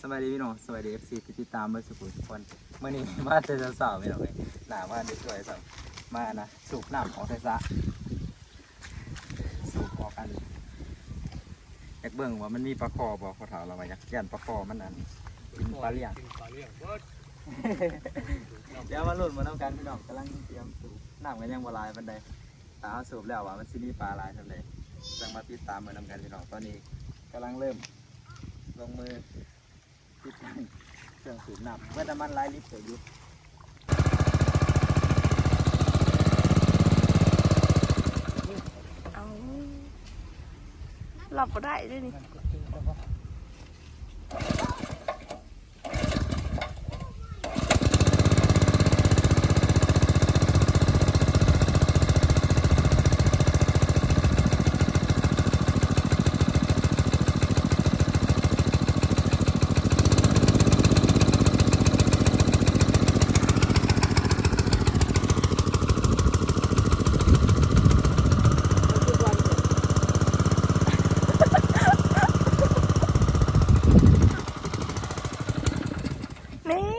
สวัสดีพี่น้องสวัสดีเอฟซีที่ติดตามเมื่อสักครู่ทุกคนเมื่อนี้มาเจอสาวๆพี่น้องเลยหนาว่าได้ช่วยสาวมานะสูบน้ำของไทซะสูบออกกันอยากเบิ่งว่ามันมีปลาคอบอกเขาถามเราว่าอยากยันปลาคอมันอันกินปลาเลี้ยงกินปลาเลี้ยงเดี๋ยวมาลุ้นมาน้ำกันพี่น้องกำลังเตรียมสูบน้ำกันยังบลายบันไดตาสูบแล้วว่ามันสิมีปลาลายทำเลยจังมาติดตามมาน้ำกันพี่น้องตอนนี้กำลังเริ่มลงมือ ติดตั้งเครื่องสูบน้ำเมื่อน้ำมันไหลลิตรเดี๋ยวอยู่เอาหลับก็ได้ด้วยนี่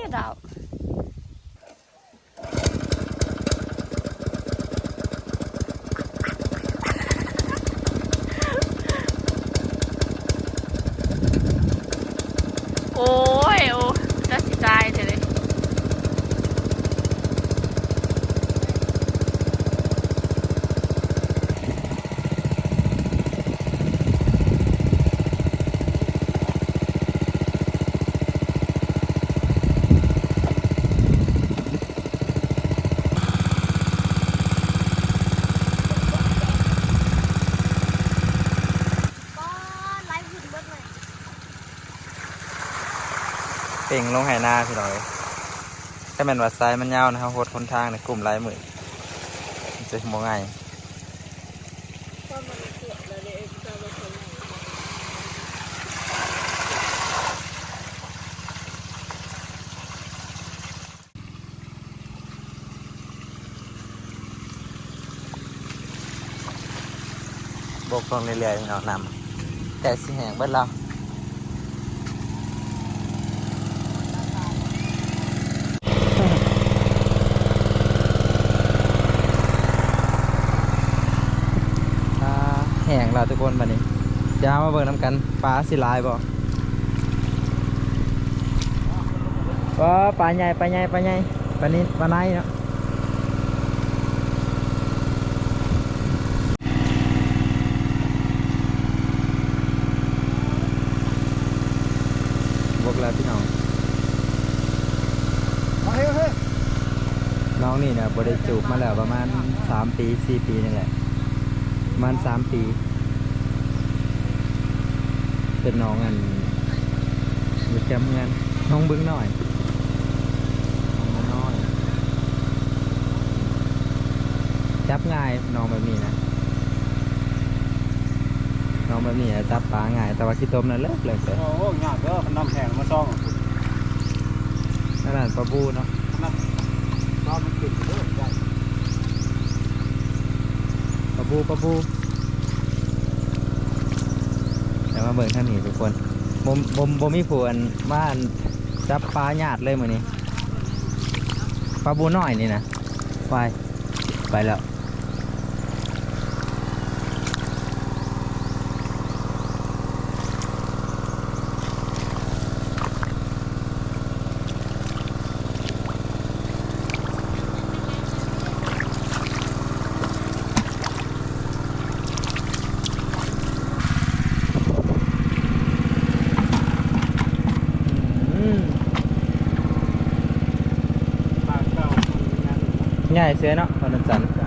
นี่ดาวโอ้ย โอ้จะสิตายเถอะเลย ก็ไลฟ์หุ่นเบิดเลย เป่งลงไหหน้าพี่น้อยถ้าเป็นวัดไซมันยาวนะครับโหดคนทางในกลุ่มหลายหมื่นจะมองยก็มันเกิดเลยเลยจะมาทำไงบกลงเรื่อยๆพี่น้องนำแต่สิแหงเบิดเรา แหงเราทุกคนบัดนี้เดี๋ยวเอามาเบิ่งน้ำกันปลาสิหลายบ่ว้าปลาใหญ่ปลาใหญ่ปลาใหญ่ปลานี้ปลาไหนเนาะบอกแล้วพี่น้องเฮ้ยเฮ้ยน้องนี่เนี่ยบได้จูบมาแล้วประมาณสามปีสี่ปีนี่แหละ ประมาณสามปี เป็นน้องอันอยู่แคมป์งานน้องบึ้งหน่อยน้องน้อยจับง่ายน้องแบบนี้นะน้องแบบนี้นะจับปลาง่าย แต่ว่าขี้ต้มนั่นเลิกเลยเสียโอ้โหงานเด้อมันนำแข่งมาซ่องนั่นนะปลาบูเนาะน้ำมันติดเด้อใหญ่ปะ บูปะบูเดี๋ยวมาเบิ่งท่างนี้ทุกคนบ่มบ่มบ่มีผู้อันมานจับปลาหยาดเลยมือนี้ปลาบูน้อยนี่นะไปไปแล้ว อืม ปากเก่ามันงาน ใหญ่ เสียเนาะตอนนั้นจันทร์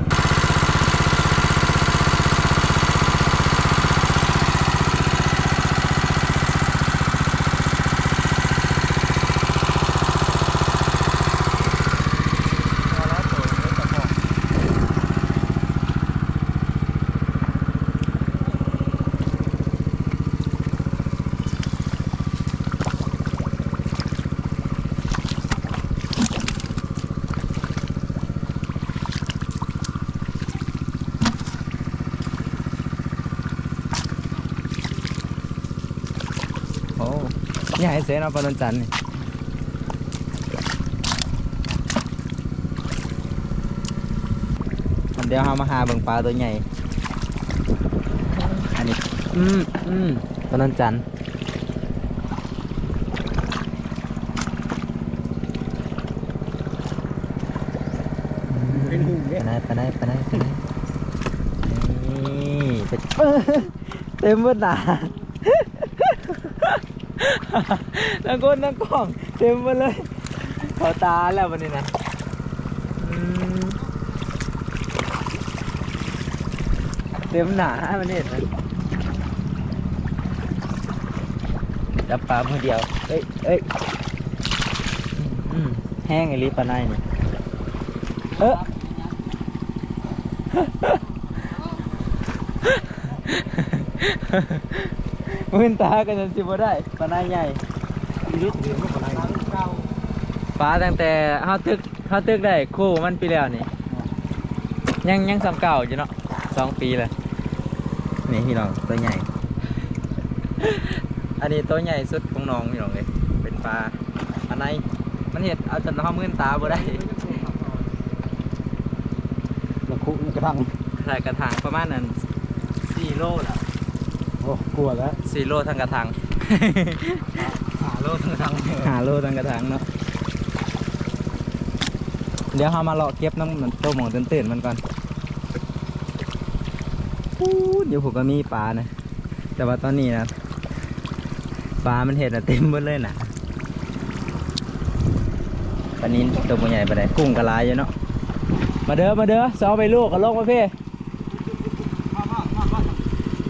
ใหญ่เสียเนาะปลาโดนจันทร์นี่อันเดียวเรามาหาเบิ่งปลาตัวใหญ่ อันนี้ อืมอืมปลาโดนจันทร์เป็นหูไปเนี่ยไหนไปไหนไปไหนไปไหนนี่ไปเต็มหมดหนา ทั้งก้นทั้งกล้องเต็มหมดเลยเขาตาแล้ววันนี้นะเต็มหนาวันนี้นะจับปลามือเดียว เอ้ยเอ้ยแห้งไอ้ลิปลาในนี่เออ มื่นตากันจนสิบ่ได้ปลาหน้าใหญ่ลึกเรียนว่าอะไรปลาตั้งแต่เฮาตึกเฮาตึกได้คู่มันปีแล้วนี่ยังยังสำเก่าอยู่เนาะสองปีเลยนี่พี่น้องตัวใหญ่ อันนี้ตัวใหญ่สุดของน้องพี่น้องเลยเป็นปลาอันไหนมันเห็ดเอาจนเฮามื่นตาบ่ได้มาคุกระทังใส่กระถางประมาณนั้นสี่โลแล้วโอ้ กลัวแล้วสี่โลทั้งกระถางหาโลทั้งทางหาโลทั้งกระถางเนาะเดี๋ยวเรามาเลาะเก็บน้ำมันตัวหมองตื่นๆมันก่อนปู๊ดเดี๋ยวผมก็มีปลานะ แต่ว่าตอนนี้นะปลามันเห็ดนะเต็มหมดเลยนะปลานี้ตัวมันใหญ่ไปไหนกุ้งกระลายอยู่เนาะมาเด้อมาเด้อซอไปลูกกับลงมาเพ่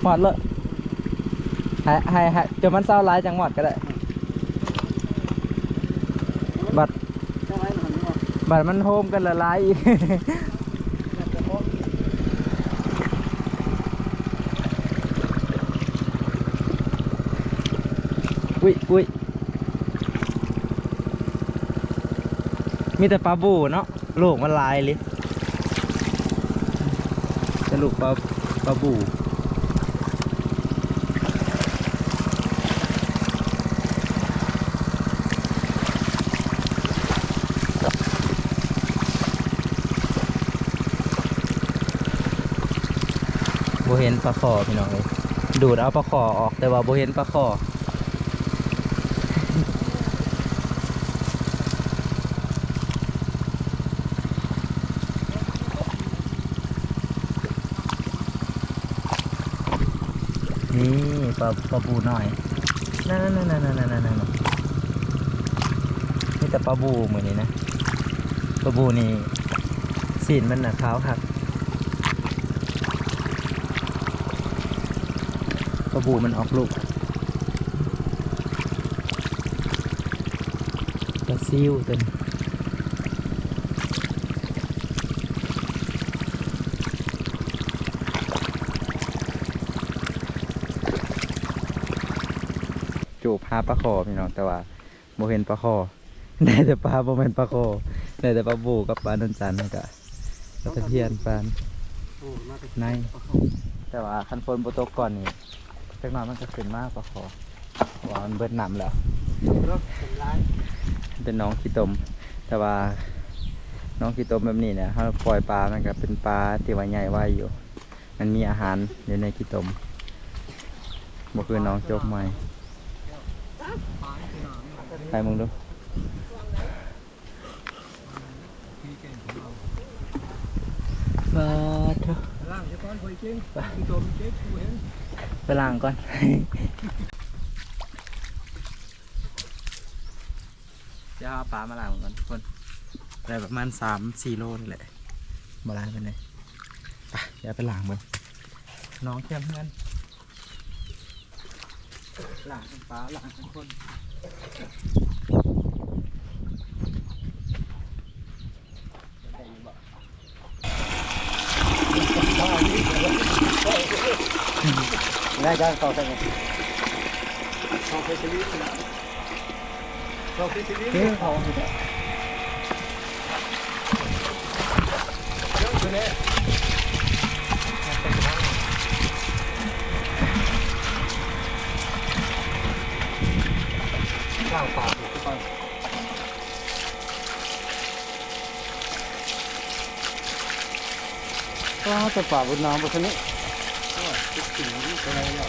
หมดเลย ให้ให้ให้จนมันเศร้าร้ายจังหวัดก็ได้บัดบัดมันโฮมกันละลายอีกอุ้ยอุ้ยมีแต่ปลาบูเนาะลูกมันลายเลยแต่ลูกปลาปลาบู บเห็นปลาคอพี่น้องเลยดูดเอาปลาคอออกแต่ว่าโบเห็นปลาคอนี่ปลาปลาบูหน่อยนั่นนั่นนั่นนั่นนั่นนั่นนี่แต่ปลาบูเหมือนนี้นะปลาบูนี่สีนมันหนาขาวครั บปลาบูมันออกลูกปลาซิวตัวนี้จูบหาปลาคอพี่น้องแต่ว่าโมเห็นปลาคอได้แต่ปลาโมเป็นปลาคอได้แต่ปลาบูกับปลานนจันทร์นี่กะปลาตะเพียนปลาโอ้น่าจะในแต่ว่าคันฝนโบตกก่อนนี่ จักหน่อยมันก็ขึ้นมากปลาคอว่ามันเบิดน้ำแล้วรถเป็นร้ายเป็นน้องขี้ตม แต่ว่าน้องขี้ตมแบบนี้เนี่ยถ้าปล่อยปลา มันก็เป็นปลาที่ว่าใหญ่ไว่ายอยู่ มันมีอาหารอยู่ในขี้ตมบ่คือน้องโจกใหม่ไปมึงดูบาดเถอะล่างเดี๋ยวก่อนคุยจริงพี่โจมเจ๊กูเห็น ไปล้างก่อนเดี๋ยวเอาปลามาล้างก่อนทุกคนได้ประมาณสามสี่โลนี่แหละมาล้างกันเลยไปเดี๋ยวไปล้างมันน้องเข้มเพื่อนล้างทั้งปลาล้างทั้งคนได้อยู่บ่ได้ได้ต่อไปไงต่อไปชีวิตนะ ต่อไปชีวิตเรื่องของอยู่เนี่ยเรื่องอยู่เนี่ยข้างปากอยู่ที่บ้านก็จะป่าบนน้ำบนนี้ ก็ติดสิ่งนี้อะไรเนี่ย